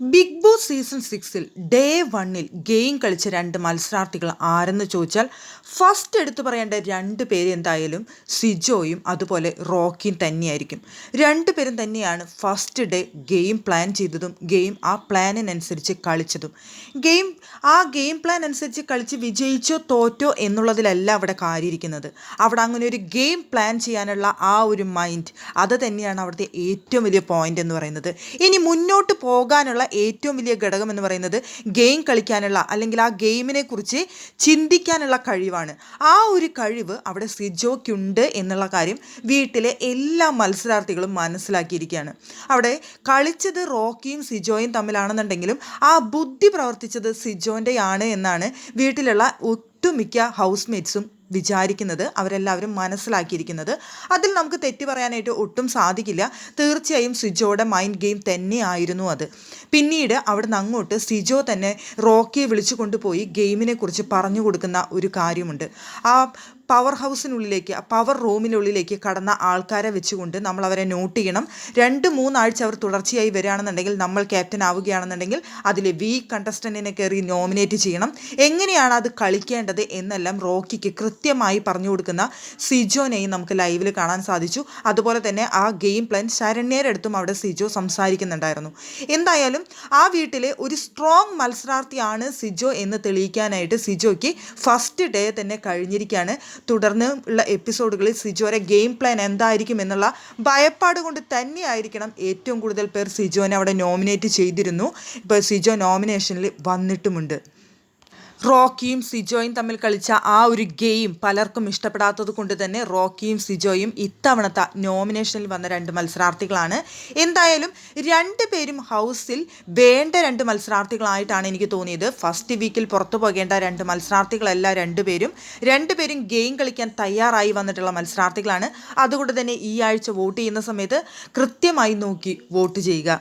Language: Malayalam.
ബിഗ് ബോസ് സീസൺ സിക്സിൽ ഡേ വണ്ണിൽ ഗെയിം കളിച്ച രണ്ട് മത്സരാർത്ഥികൾ ആരെന്ന് ചോദിച്ചാൽ ഫസ്റ്റ് എടുത്തു പറയേണ്ട രണ്ട് പേര് എന്തായാലും സിജോയും അതുപോലെ റോക്കിയും തന്നെയായിരിക്കും. രണ്ട് പേരും തന്നെയാണ് ഫസ്റ്റ് ഡേ ഗെയിം പ്ലാൻ ചെയ്തതും ഗെയിം ആ പ്ലാനിനനുസരിച്ച് കളിച്ചതും. ഗെയിം ആ ഗെയിം പ്ലാൻ അനുസരിച്ച് കളിച്ച് വിജയിച്ചോ തോറ്റോ എന്നുള്ളതിലല്ല അവിടെ കാര്യമിരിക്കുന്നത്. അവിടെ അങ്ങനെ ഒരു ഗെയിം പ്ലാൻ ചെയ്യാനുള്ള ആ ഒരു മൈൻഡ് അത് തന്നെയാണ് അവിടുത്തെ ഏറ്റവും വലിയ പോയിന്റ് എന്ന് പറയുന്നത്. ഇനി മുന്നോട്ട് പോകാനുള്ള ഏറ്റവും വലിയ ഘടകം എന്ന് പറയുന്നത് ഗെയിം കളിക്കാനുള്ള അല്ലെങ്കിൽ ആ ഗെയിമിനെ കുറിച്ച് ചിന്തിക്കാനുള്ള കഴിവാണ്. ആ ഒരു കഴിവ് അവിടെ സിജോയ്ക്കുണ്ട് എന്നുള്ള കാര്യം വീട്ടിലെ എല്ലാ മത്സരാർത്ഥികളും മനസ്സിലാക്കിയിരിക്കുകയാണ്. അവിടെ കളിച്ചത് റോക്കിയും സിജോയും തമ്മിലാണെന്നുണ്ടെങ്കിലും ആ ബുദ്ധി പ്രവർത്തിച്ചത് സിജോന്റെയാണ് എന്നാണ് വീട്ടിലുള്ള ഒട്ടുമിക്ക ഹൗസ്മേറ്റ്സും വിചാരിക്കുന്നത് അവരെല്ലാവരും മനസ്സിലാക്കിയിരിക്കുന്നത്. അതിൽ നമുക്ക് തെറ്റി പറയാനായിട്ട് ഒട്ടും സാധിക്കില്ല. തീർച്ചയായും സിജോയുടെ മൈൻഡ് ഗെയിം തന്നെയായിരുന്നു അത്. പിന്നീട് അവിടുന്ന് അങ്ങോട്ട് സിജോ തന്നെ റോക്കിയെ വിളിച്ചു കൊണ്ടുപോയി ഗെയിമിനെ കുറിച്ച് പറഞ്ഞു കൊടുക്കുന്ന ഒരു കാര്യമുണ്ട്. ആ പവർ ഹൗസിനുള്ളിലേക്ക് പവർ റൂമിനുള്ളിലേക്ക് കടന്ന ആൾക്കാരെ വെച്ചുകൊണ്ട് നമ്മൾ അവരെ നോട്ട് ചെയ്യണം. രണ്ട് മൂന്നാഴ്ച അവർ തുടർച്ചയായി വരികയാണെന്നുണ്ടെങ്കിൽ നമ്മൾ ക്യാപ്റ്റൻ ആവുകയാണെന്നുണ്ടെങ്കിൽ അതിലെ വീക്ക് കണ്ടസ്റ്റന്റിനെ കയറി നോമിനേറ്റ് ചെയ്യണം. എങ്ങനെയാണ് അത് കളിക്കേണ്ടത് എന്നെല്ലാം റോക്കിക്ക് കൃത്യമായി പറഞ്ഞു കൊടുക്കുന്ന സിജോനെയും നമുക്ക് ലൈവിൽ കാണാൻ സാധിച്ചു. അതുപോലെ തന്നെ ആ ഗെയിം പ്ലാൻ ശരണ്യരടുത്തും അവിടെ സിജോ സംസാരിക്കുന്നുണ്ടായിരുന്നു. എന്തായാലും ആ വീട്ടിലെ ഒരു സ്ട്രോങ് മത്സരാർത്ഥിയാണ് സിജോ എന്ന് തെളിയിക്കാനായിട്ട് സിജോയ്ക്ക് ഫസ്റ്റ് ഡേ തന്നെ കഴിഞ്ഞിരിക്കുകയാണ്. തുടർന്ന് ഉള്ള എപ്പിസോഡുകളിൽ സിജോയുടെ ഗെയിം പ്ലാൻ എന്തായിരിക്കും എന്നുള്ള ഭയപ്പാട് കൊണ്ട് തന്നെയായിരിക്കണം ഏറ്റവും കൂടുതൽ പേർ സിജോനെ അവിടെ നോമിനേറ്റ് ചെയ്തിരുന്നു. ഇപ്പോൾ സിജോ നോമിനേഷനിൽ വന്നിട്ടുമുണ്ട്. റോക്കിയും സിജോയും തമ്മിൽ കളിച്ച ആ ഒരു ഗെയിം പലർക്കും ഇഷ്ടപ്പെടാത്തത് കൊണ്ട് തന്നെ റോക്കിയും സിജോയും ഇത്തവണത്തെ നോമിനേഷനിൽ വന്ന രണ്ട് മത്സരാർത്ഥികളാണ്. എന്തായാലും രണ്ട് പേരും ഹൗസിൽ വേണ്ട രണ്ട് മത്സരാർത്ഥികളായിട്ടാണ് എനിക്ക് തോന്നിയത്. ഫസ്റ്റ് വീക്കിൽ പുറത്തു പോകേണ്ട രണ്ട് മത്സരാർത്ഥികളല്ല രണ്ടുപേരും രണ്ടുപേരും ഗെയിം കളിക്കാൻ തയ്യാറായി വന്നിട്ടുള്ള മത്സരാർത്ഥികളാണ്. അതുകൊണ്ട് തന്നെ ഈ ആഴ്ച വോട്ട് ചെയ്യുന്ന സമയത്ത് കൃത്യമായി നോക്കി വോട്ട് ചെയ്യുക.